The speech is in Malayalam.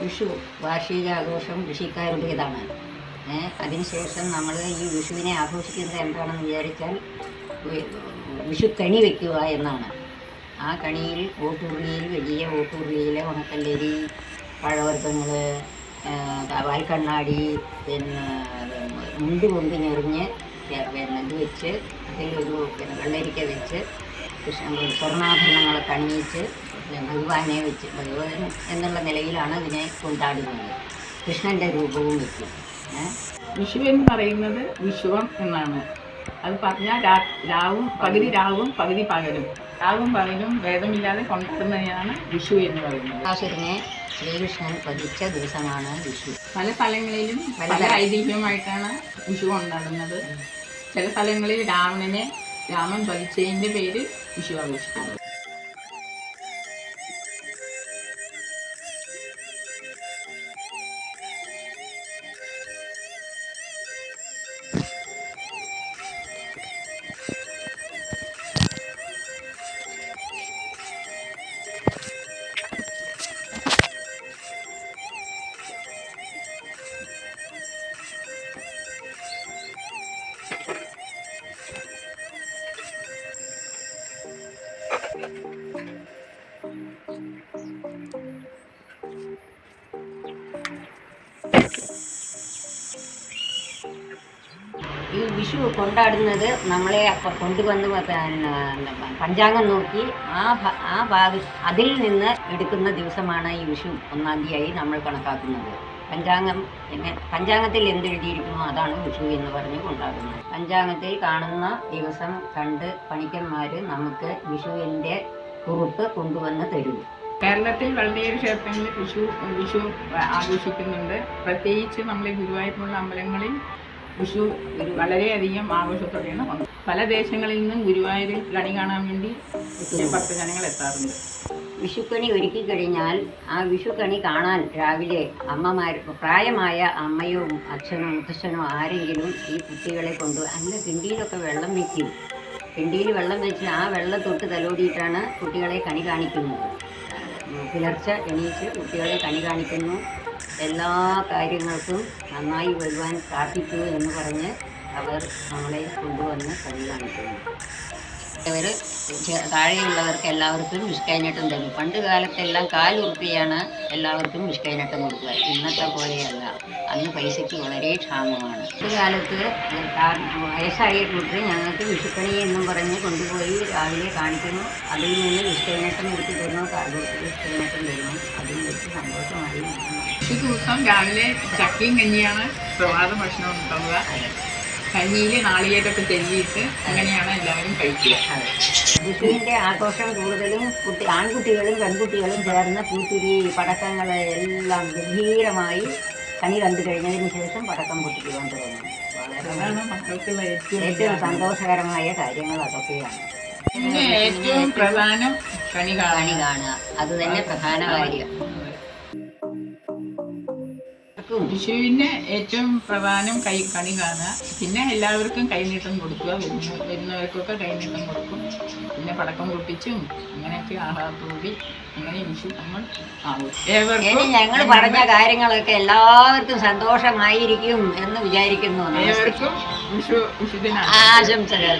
വിഷു വാർഷികാഘോഷം കൃഷിക്കാരുടേതാണ് അതിനുശേഷം നമ്മൾ ഈ വിഷുവിനെ ആഘോഷിക്കുന്നത് എന്താണെന്ന് വിചാരിച്ചാൽ കണി വയ്ക്കുക എന്നാണ്. ആ കണിയിൽ ഓട്ടുരുളിയിൽ വലിയ ഓട്ടുരുളിയിൽ ഉണക്കല്ലരി പഴവർഗങ്ങൾ വാൽക്കണ്ണാടി പിന്നെ മുണ്ട് കൊണ്ട് ഞെറിഞ്ഞ് പിന്നെ ഇത് വെച്ച് അതിലൊരു പിന്നെ വെള്ളരിക്ക വെച്ച് സ്വർണാഭരണങ്ങൾ കണ്ണീച്ച് ഭഗവാനെ വെച്ച് ഭഗവാൻ എന്നുള്ള നിലയിലാണ് ഇതിനെ കൊണ്ടാടുന്നത്. കൃഷ്ണന്റെ രൂപവും വെച്ചു. വിഷു എന്ന് പറയുന്നത് വിഷുവം എന്നാണ്. അത് പറഞ്ഞാൽ രാ- രാവും പകുതി രാവും പകുതി പകലും. രാവും പകലും ഭേദമില്ലാതെ കൊണ്ടാടുന്നതിനാണ് വിഷു എന്ന് പറയുന്നത്. ആസുരനെ ശ്രീകൃഷ്ണൻ പതിച്ച ദിവസമാണ് വിഷു. പല സ്ഥലങ്ങളിലും പല ഐതിഹ്യമായിട്ടാണ് വിഷു കൊണ്ടാടുന്നത്. ചില സ്ഥലങ്ങളിൽ രാമനെ രാമൻ പതിച്ചതിന്റെ പേര് വിഷു ആഘോഷിക്കുന്നത് ഈ വിഷു കൊണ്ടാടുന്നത് നമ്മളെ കൊണ്ടുവന്ന് പഞ്ചാംഗം നോക്കി ആ ആ ഭാഗ അതിൽ നിന്ന് എടുക്കുന്ന ദിവസമാണ് ഈ വിഷു ഒന്നാം തീയതി നമ്മൾ കണക്കാക്കുന്നത്. പഞ്ചാംഗം എങ്ങനെ പഞ്ചാംഗത്തിൽ എന്തെഴുതിയിരിക്കുന്നു അതാണ് വിഷു എന്ന് പറഞ്ഞ് കൊണ്ടാടുന്നത് പഞ്ചാംഗത്തിൽ കാണുന്ന ദിവസം കണ്ട് പണിക്കന്മാർ നമുക്ക് വിഷുവിന്റെ കുറിപ്പ് കൊണ്ടുവന്ന് തരും. കേരളത്തിൽ വളരെയേറെ ക്ഷേത്രങ്ങളിൽ വിഷു വിഷു ആഘോഷിക്കുന്നുണ്ട്. പ്രത്യേകിച്ച് നമ്മളെ ഗുരുവായൂരിലുള്ള അമ്പലങ്ങളിൽ വിഷു വളരെയധികം ആഘോഷത്തോടെയാണ് പല ദേശങ്ങളിൽ നിന്നും ഗുരുവായൂരിൽ കണി കാണാൻ വേണ്ടി ഭക്തജനങ്ങൾ എത്താറുണ്ട്. വിഷുക്കണി ഒരുക്കി കഴിഞ്ഞാൽ ആ വിഷുക്കണി കാണാൻ രാവിലെ അമ്മമാർ പ്രായമായ അമ്മയോ അച്ഛനോ മുത്തച്ഛനോ ആരെങ്കിലും ഈ കുട്ടികളെ കൊണ്ട് അല്ല കിണ്ടിയിലൊക്കെ വെള്ളം വെക്കും. കിണ്ടിയിൽ വെള്ളം വെച്ച് ആ വെള്ളം തൊട്ട് തലോടിയിട്ടാണ് കുട്ടികളെ കണി കാണിക്കുന്നത്. പുലർച്ചെ എണീച്ച് കുട്ടികളെ കണി കാണിക്കുന്നു. എല്ലാ കാര്യങ്ങൾക്കും നന്നായി വരുവാൻ പ്രാർത്ഥിക്കൂ എന്ന് പറഞ്ഞ് അവർ നമ്മളെ കൊണ്ടുവന്ന് കളി കാണിക്കുന്നു അവർ താഴെയുള്ളവർക്ക് എല്ലാവർക്കും വിഷ്കൈനട്ടം തരും പണ്ട് കാലത്തെല്ലാം കാൽ കാലുറുപ്പിയാണ് എല്ലാവർക്കും വിഷ്കൈനട്ടം കൊടുക്കുക. ഇന്നത്തെ പോലെയല്ല. അന്ന് പൈസയ്ക്ക് വളരെ ക്ഷാമമാണ്. ഒരു കാലത്ത് വയസ്സായ കൂട്ടർ ഞങ്ങൾക്ക് വിഷുക്കണി എന്നും പറഞ്ഞ് കൊണ്ടുപോയി രാവിലെ കാണിക്കുന്നു. അതിൽ നിന്ന് വിഷ്കൈനട്ടം എടുത്ത് തരുന്നു. വിഷ്കൈനട്ടം തരുന്നു. അതിൽ വെച്ച് സന്തോഷമായി. ഈ ദിവസം രാവിലെ ചക്കയും കഞ്ഞിയാണ്. പ്രഭാത ഭക്ഷണം ഉണ്ടാവുക കഞ്ഞിയിൽ നാളികേരൊക്കെ തെല്ലിയിട്ട് അങ്ങനെയാണ് എല്ലാവരും കഴിക്കുക. വിഷുവിന്റെ ആഘോഷം കൂടുതലും കുട്ടി ആൺകുട്ടികളും പെൺകുട്ടികളും ചേർന്ന് പൂത്തിരി പടക്കങ്ങൾ എല്ലാം ഗംഭീരമായി കണി കണ്ടു കഴിഞ്ഞതിന് ശേഷം പടക്കം പൊട്ടിക്കുവാൻ തുടങ്ങും അതാണ് ഏറ്റവും സന്തോഷകരമായ കാര്യങ്ങൾ അതൊക്കെയാണ്. പിന്നെ ഏറ്റവും പ്രധാനം കണി കണി കാണി കാണുക. അത് തന്നെ പ്രധാന കാര്യം. വിഷുവിന് ഏറ്റവും പ്രധാനം കൈ കണി കാണുക പിന്നെ എല്ലാവർക്കും കൈനീട്ടം കൊടുക്കുക. വരുന്ന വരുന്നവർക്കൊക്കെ കൈനീട്ടം കൊടുക്കും. പിന്നെ പടക്കം പൊട്ടിച്ചും അങ്ങനെയൊക്കെ ആഹാരത്തോടി അങ്ങനെ വിഷു നമ്മൾ ആവും. ഏവർക്കും ഞങ്ങൾ പറഞ്ഞ കാര്യങ്ങളൊക്കെ എല്ലാവർക്കും സന്തോഷമായിരിക്കും എന്ന് വിചാരിക്കുന്നു. നമസ്തേ. ഏവർക്കും വിഷു വിഷുദിന ആശംസകൾ.